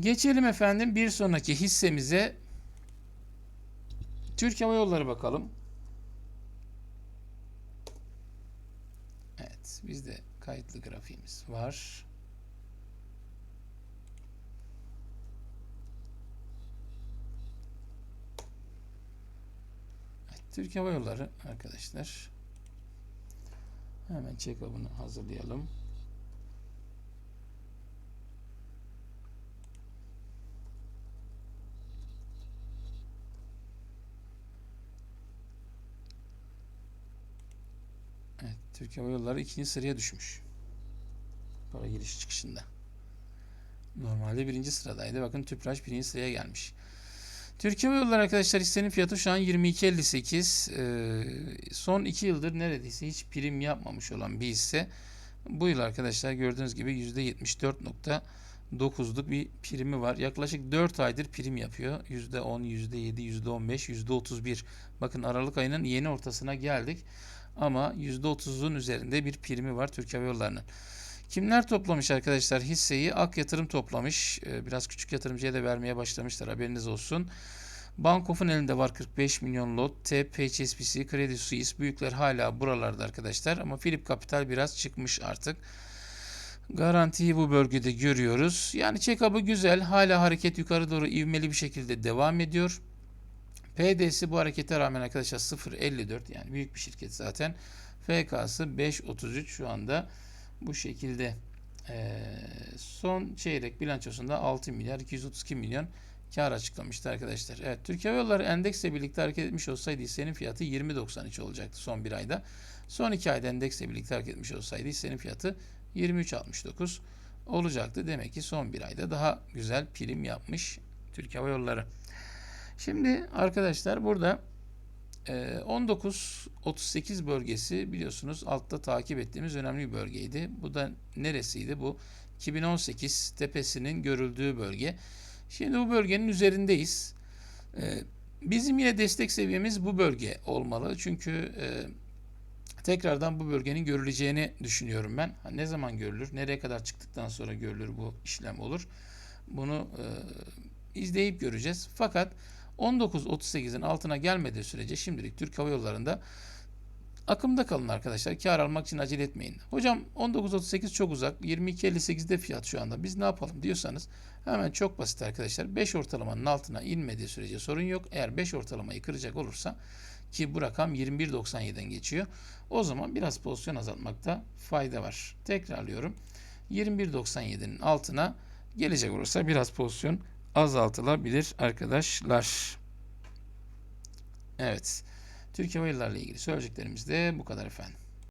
Geçelim efendim bir sonraki hissemize. Türk Hava Yolları bakalım. Evet, bizde kayıtlı grafiğimiz var. Evet, Türk Hava Yolları arkadaşlar. Hemen check-up'ını hazırlayalım. Evet, Türk Hava Yolları ikinci sıraya düşmüş. Para giriş çıkışında. Normalde birinci sıradaydı. Bakın Tüpraş birinci sıraya gelmiş. Türk Hava Yolları arkadaşlar hissenin fiyatı şu an 22.58. Ee, son 2 yıldır neredeyse hiç prim yapmamış olan bir hisse. Bu yıl arkadaşlar gördüğünüz gibi %74.9'luk bir primi var. Yaklaşık 4 aydır prim yapıyor. %10, %7, %15, %31. Bakın Aralık ayının yeni ortasına geldik. Ama %30'un üzerinde bir primi var Türk Hava Yolları'nın. Kimler toplamış arkadaşlar hisseyi? Ak Yatırım toplamış. Ee, Biraz küçük yatırımcıya da vermeye başlamışlar haberiniz olsun. Bankof'un elinde var 45 milyon lot. TEP, HSBC, Credit Suisse büyükler hala buralarda arkadaşlar. Ama Philip Capital biraz çıkmış artık. Garantiyi bu bölgede görüyoruz. Yani check-up'ı güzel. Hala hareket yukarı doğru ivmeli bir şekilde devam ediyor. PD'si bu harekete rağmen arkadaşlar 0.54 yani büyük bir şirket zaten. FK'sı 5.33 şu anda bu şekilde. Ee, son çeyrek bilançosunda 6 milyar 232 milyon kar açıklamıştı arkadaşlar. Evet Türkiye Hava Yolları endeksle birlikte hareket etmiş olsaydı hissenin fiyatı 20.93 olacaktı son bir ayda. Son iki ayda endeksle birlikte hareket etmiş olsaydı hissenin fiyatı 23.69 olacaktı. Demek ki son bir ayda daha güzel prim yapmış Türkiye Hava Yolları. Şimdi arkadaşlar burada e, 19-38 bölgesi biliyorsunuz altta takip ettiğimiz önemli bir bölgeydi. Bu da neresiydi? Bu 2018 tepesinin görüldüğü bölge. Şimdi bu bölgenin üzerindeyiz. E, Bizim yine destek seviyemiz bu bölge olmalı. Çünkü e, tekrardan bu bölgenin görüleceğini düşünüyorum ben. Ne zaman görülür? Nereye kadar çıktıktan sonra görülür bu işlem olur? Bunu e, izleyip göreceğiz. Fakat 19.38'in altına gelmediği sürece şimdilik Türk Hava Yolları'nda akımda kalın arkadaşlar. Kar almak için acele etmeyin. Hocam 19.38 çok uzak. 22.58'de fiyat şu anda. Biz ne yapalım diyorsanız hemen çok basit arkadaşlar. 5 ortalamanın altına inmediği sürece sorun yok. Eğer 5 ortalamayı kıracak olursa ki bu rakam 21.97'den geçiyor. O zaman biraz pozisyon azaltmakta fayda var. Tekrarlıyorum. 21.97'nin altına gelecek olursa biraz pozisyon azaltılabilir arkadaşlar. Evet. Türkiye Hava Yolları ile ilgili söyleyeceklerimiz de bu kadar efendim.